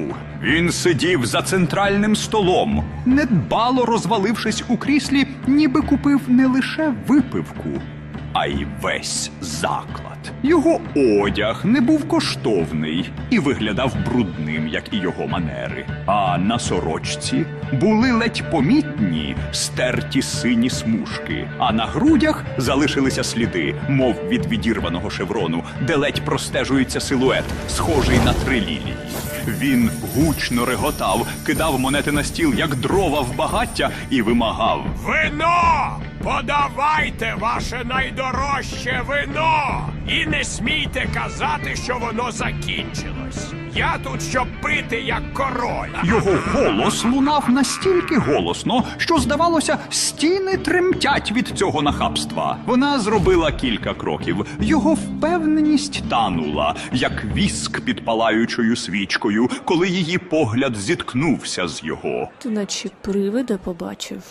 лампу. Він сидів за центральним столом, недбало розвалившись у кріслі, ніби купив не лише випивку, а й весь заклад. Його одяг не був коштовний і виглядав брудним, як і його манери. А на сорочці були ледь помітні стерті сині смужки, а на грудях залишилися сліди, мов від відірваного шеврону, де ледь простежується силует, схожий на три лілії. Він гучно реготав, кидав монети на стіл, як дрова в багаття, і вимагав. Вино! Подавайте ваше найдорожче вино! І не смійте казати, що воно закінчилось. Я тут, щоб пити як король. Його голос лунав настільки голосно, що здавалося, стіни тремтять від цього нахабства. Вона зробила кілька кроків. Його впевненість танула, як віск під палаючою свічкою, коли її погляд зіткнувся з його. Ти наче привида побачив.